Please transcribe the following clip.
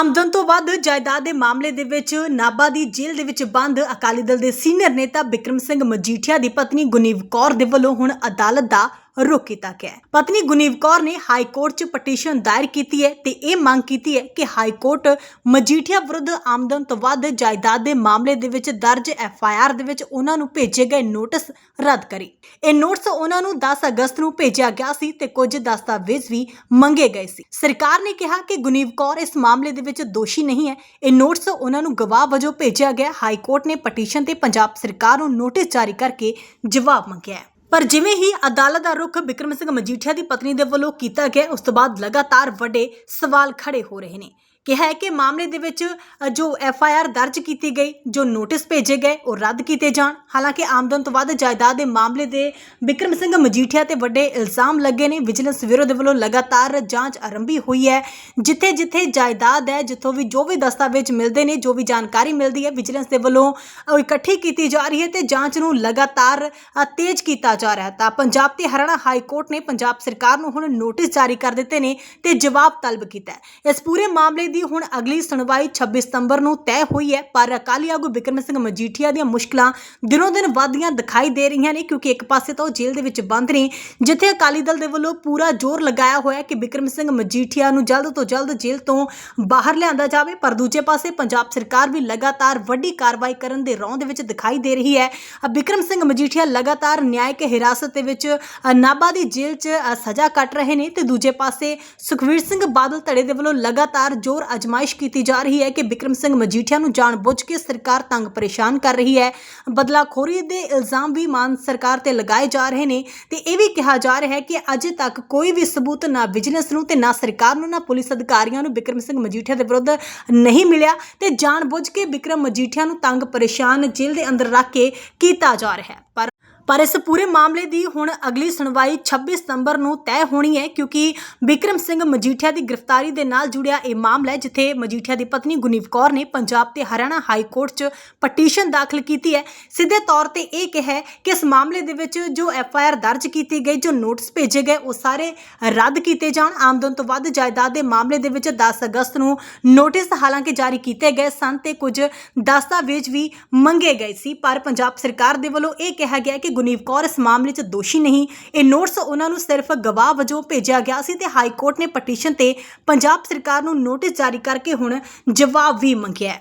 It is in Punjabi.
ਆਮਦਨ ਤੋਂ ਵੱਧ ਜਾਇਦਾਦ ਦੇ ਮਾਮਲੇ ਦੇ ਵਿੱਚ ਨਾਭਾ ਦੀ ਜੇਲ੍ਹ ਦੇ ਵਿੱਚ ਬੰਦ ਅਕਾਲੀ ਦਲ ਦੇ ਸੀਨੀਅਰ ਨੇਤਾ ਬਿਕਰਮ ਸਿੰਘ ਮਜੀਠੀਆ ਦੀ ਪਤਨੀ ਗੁਨੀਵ ਕੌਰ ਦੇ ਵੱਲੋਂ ਹੁਣ ਅਦਾਲਤ ਦਾ ਰੋਕ ਕੀਤਾ ਗਿਆ ਹੈ। ਪਤਨੀ ਗੁਨੀਵ ਕੌਰ ਨੇ ਹਾਈ ਕੋਰਟ 'ਚ ਪਟੀਸ਼ਨ ਦਾਇਰ ਕੀਤੀ ਹੈ ਤੇ ਇਹ ਮੰਗ ਕੀਤੀ ਹੈ ਕਿ ਹਾਈ ਕੋਰਟ ਮਜੀਠੀਆ ਵਿਰੁੱਧ ਆਮਦਨ ਤੋਂ ਵੱਧ ਜਾਇਦਾਦ ਦੇ ਮਾਮਲੇ ਦੇ ਵਿੱਚ ਦਰਜ ਐਫ ਆਈ ਆਰ ਦੇ ਵਿੱਚ ਉਹਨਾਂ ਨੂੰ ਭੇਜੇ ਗਏ ਨੋਟਿਸ ਰੱਦ ਕਰੇ। ਇਹ ਨੋਟਿਸ ਉਹਨਾਂ ਨੂੰ 10 ਅਗਸਤ ਨੂੰ ਭੇਜਿਆ ਗਿਆ ਸੀ ਤੇ ਕੁਝ ਦਸਤਾਵੇਜ਼ ਵੀ ਮੰਗੇ ਗਏ ਸੀ। ਸਰਕਾਰ ਨੇ ਕਿਹਾ ਕਿ ਗੁਨੀਵ ਕੌਰ ਇਸ ਮਾਮਲੇ ਦੇ ਵਿੱਚ ਦੋਸ਼ੀ ਨਹੀਂ ਹੈ। ਇਹ ਨੋਟਿਸ ਉਹਨਾਂ ਨੂੰ ਗਵਾਹ ਵਜੋਂ ਭੇਜਿਆ ਗਿਆ। ਹਾਈ ਕੋਰਟ ਨੇ ਪਟੀਸ਼ਨ ਤੇ ਪੰਜਾਬ ਸਰਕਾਰ ਨੂੰ ਨੋਟਿਸ ਜਾਰੀ ਕਰਕੇ ਜਵਾਬ ਮੰਗਿਆ ਹੈ। ਪਰ ਜਿਵੇਂ ਹੀ ਅਦਾਲਤ ਦਾ ਰੁਖ ਬਿਕਰਮ ਸਿੰਘ ਮਜੀਠੀਆ ਦੀ ਪਤਨੀ ਦੇ ਵੱਲੋਂ ਕੀਤਾ ਗਿਆ, ਉਸ ਤੋਂ ਬਾਅਦ ਲਗਾਤਾਰ ਵੱਡੇ ਸਵਾਲ ਖੜੇ ਹੋ ਰਹੇ ਨੇ। ਕਿਹਾ ਹੈ ਕਿ ਮਾਮਲੇ ਦੇ ਵਿੱਚ ਜੋ ਐਫ ਆਈ ਆਰ ਦਰਜ ਕੀਤੀ ਗਈ, ਜੋ ਨੋਟਿਸ ਭੇਜੇ ਗਏ, ਉਹ ਰੱਦ ਕੀਤੇ ਜਾਣ। ਹਾਲਾਂਕਿ ਆਮਦਨ ਤੋਂ ਵੱਧ ਜਾਇਦਾਦ ਦੇ ਮਾਮਲੇ ਦੇ ਬਿਕਰਮ ਸਿੰਘ ਮਜੀਠੀਆ ਤੇ ਵੱਡੇ ਇਲਜ਼ਾਮ ਲੱਗੇ ਨੇ। ਵਿਜੀਲੈਂਸ ਬਿਊਰੋ ਦੇ ਵੱਲੋਂ ਲਗਾਤਾਰ ਜਾਂਚ ਆਰੰਭੀ ਹੋਈ ਹੈ। ਜਿੱਥੇ ਜਿੱਥੇ ਜਾਇਦਾਦ ਹੈ, ਜਿੱਥੋਂ ਵੀ ਜੋ ਵੀ ਦਸਤਾਵੇਜ਼ ਮਿਲਦੇ ਨੇ, ਜੋ ਵੀ ਜਾਣਕਾਰੀ ਮਿਲਦੀ ਹੈ, ਵਿਜੀਲੈਂਸ ਦੇ ਵੱਲੋਂ ਇਕੱਠੀ ਕੀਤੀ ਜਾ ਰਹੀ ਹੈ ਤੇ ਜਾਂਚ ਨੂੰ ਲਗਾਤਾਰ ਤੇਜ਼ ਕੀਤਾ ਜਾ ਰਿਹਾ ਹੈ। ਤਾਂ ਪੰਜਾਬ ਤੇ ਹਰਿਆਣਾ ਹਾਈ ਕੋਰਟ ਨੇ ਪੰਜਾਬ ਸਰਕਾਰ ਨੂੰ ਹੁਣ ਨੋਟਿਸ ਜਾਰੀ ਕਰ ਦਿੱਤੇ ਨੇ ਤੇ ਜਵਾਬ ਤਲਬ ਕੀਤਾ ਹੈ। ਇਸ ਪੂਰੇ ਮਾਮਲੇ ਦੀ ਹੁਣ ਅਗਲੀ ਸੁਣਵਾਈ 26 ਸਤੰਬਰ ਨੂੰ ਤੈਅ ਹੋਈ ਹੈ। ਪਰ ਅਕਾਲੀ ਆਗੂ ਬਿਕਰਮ ਸਿੰਘ ਮਜੀਠੀਆ ਦੀਆਂ ਮੁਸ਼ਕਲਾਂ ਦਿਨੋਂ ਦਿਨ ਵੱਧਦੀਆਂ ਦਿਖਾਈ ਦੇ ਰਹੀਆਂ ਨੇ ਕਿਉਂਕਿ ਇੱਕ ਪਾਸੇ ਤਾਂ ਉਹ ਜੇਲ੍ਹ ਦੇ ਵਿੱਚ ਬੰਦ ਨੇ ਜਿੱਥੇ ਅਕਾਲੀ ਦਲ ਦੇ ਵੱਲੋਂ ਪੂਰਾ ਜ਼ੋਰ ਲਗਾਇਆ ਹੋਇਆ ਹੈ ਕਿ ਬਿਕਰਮ ਸਿੰਘ ਮਜੀਠੀਆ ਨੂੰ ਜਲਦ ਤੋਂ ਜਲਦ ਜੇਲ੍ਹ ਤੋਂ ਬਾਹਰ ਲਿਆਂਦਾ ਜਾਵੇ। ਪਰ ਦੂਜੇ ਪਾਸੇ ਪੰਜਾਬ ਸਰਕਾਰ ਵੀ ਲਗਾਤਾਰ ਵੱਡੀ ਕਾਰਵਾਈ ਕਰਨ ਦੇ ਰੌਂ ਦੇ ਵਿੱਚ ਦਿਖਾਈ ਦੇ ਰਹੀ ਹੈ। ਬਿਕਰਮ ਸਿੰਘ ਮਜੀਠੀਆ ਲਗਾਤਾਰ ਨਿਆਇਕ ਹਿਰਾਸਤ ਦੇ ਵਿੱਚ ਅ, ਨਾਭਾ ਦੀ ਜੇਲ੍ਹ 'ਚ ਸਜ਼ਾ ਕੱਟ ਰਹੇ ਨੇ ਤੇ ਦੂਜੇ ਪਾਸੇ ਸੁਖਵੀਰ ਸਿੰਘ ਬਾਦਲ ਧੜੇ ਦੇ ਵੱਲੋਂ ਲਗਾਤਾਰ ਜ਼ੋਰ ਅਜਮਾਇਸ਼ ਕੀਤੀ ਜਾ ਰਹੀ ਹੈ ਕਿ ਬਿਕਰਮ ਸਿੰਘ ਮਜੀਠੀਆ ਨੂੰ ਜਾਣਬੁੱਝ ਕੇ ਸਰਕਾਰ ਤੰਗ ਪਰੇਸ਼ਾਨ ਕਰ ਰਹੀ ਹੈ। ਬਦਲਾਖੋਰੀ ਦੇ ਇਲਜ਼ਾਮ ਵੀ ਮਾਨ ਸਰਕਾਰ ਤੇ ਲਗਾਏ ਜਾ ਰਹੇ ਨੇ ਤੇ ਇਹ ਵੀ ਕਿਹਾ ਜਾ ਰਿਹਾ ਹੈ ਕਿ ਅਜੇ ਤੱਕ ਕੋਈ ਵੀ ਸਬੂਤ ਨਾ ਵਿਜੀਲੈਂਸ ਨੂੰ ਤੇ ਨਾ ਸਰਕਾਰ ਨੂੰ, ਨਾ ਪੁਲਿਸ ਅਧਿਕਾਰੀਆਂ ਨੂੰ ਬਿਕਰਮ ਸਿੰਘ ਮਜੀਠੀਆ ਦੇ ਵਿਰੁੱਧ ਨਹੀਂ ਮਿਲਿਆ ਤੇ ਜਾਣਬੁੱਝ ਕੇ ਬਿਕਰਮ ਮਜੀਠੀਆ ਨੂੰ ਤੰਗ ਪਰੇਸ਼ਾਨ ਜੇਲ੍ਹ ਦੇ ਅੰਦਰ ਰੱਖ ਕੇ ਕੀਤਾ ਜਾ ਰਿਹਾ ਹੈ। ਪਰ ਪਰ ਇਸ ਪੂਰੇ ਮਾਮਲੇ ਦੀ ਹੁਣ ਅਗਲੀ ਸੁਣਵਾਈ 26 ਸਤੰਬਰ ਨੂੰ ਤੈਅ ਹੋਣੀ ਹੈ, ਕਿਉਂਕਿ ਬਿਕਰਮ ਸਿੰਘ ਮਜੀਠੀਆ ਦੀ ਗ੍ਰਿਫਤਾਰੀ ਦੇ ਨਾਲ ਜੁੜਿਆ ਇਹ ਮਾਮਲਾ ਹੈ, ਜਿੱਥੇ ਮਜੀਠੀਆ ਦੀ ਪਤਨੀ ਗੁਨੀਵ ਕੌਰ ਨੇ ਪੰਜਾਬ ਤੇ ਹਰਿਆਣਾ ਹਾਈ ਕੋਰਟ 'ਚ ਪਟੀਸ਼ਨ ਦਾਖਲ ਕੀਤੀ ਹੈ। ਸਿੱਧੇ ਤੌਰ ਤੇ ਇਹ ਕਿਹਾ ਕਿ ਇਸ ਮਾਮਲੇ ਦੇ ਵਿੱਚ ਜੋ ਐਫ ਆਈ ਆਰ ਦਰਜ ਕੀਤੀ ਗਈ, ਜੋ ਨੋਟਿਸ ਭੇਜੇ ਗਏ, ਉਹ ਸਾਰੇ ਰੱਦ ਕੀਤੇ ਜਾਣ। ਆਮਦਨ ਤੋਂ ਵੱਧ ਜਾਇਦਾਦ ਦੇ ਮਾਮਲੇ ਦੇ ਵਿੱਚ 10 ਅਗਸਤ ਨੂੰ ਨੋਟਿਸ ਹਾਲਾਂਕਿ ਜਾਰੀ ਕੀਤੇ ਗਏ ਸਨ ਤੇ ਕੁਝ ਦਸਤਾਵੇਜ਼ ਵੀ ਮੰਗੇ ਗਏ ਸੀ, ਪਰ ਪੰਜਾਬ ਸਰਕਾਰ ਦੇ ਵੱਲੋਂ ਇਹ ਕਿਹਾ ਗਿਆ ਕਿ ਕਿ ਗੁਨੀਵ ਕੌਰ ਇਸ ਮਾਮਲੇ 'ਚ ਦੋਸ਼ੀ ਨਹੀਂ। ਇਹ ਨੋਟਿਸ ਉਹਨਾਂ ਨੂੰ ਸਿਰਫ ਗਵਾਹ ਵਜੋਂ ਭੇਜਿਆ ਗਿਆ ਸੀ ਤੇ ਹਾਈ ਕੋਰਟ ਨੇ ਪਟੀਸ਼ਨ ਤੇ ਪੰਜਾਬ ਸਰਕਾਰ ਨੂੰ ਨੋਟਿਸ ਜਾਰੀ ਕਰਕੇ ਹੁਣ ਜਵਾਬ ਵੀ ਮੰਗਿਆ ਹੈ।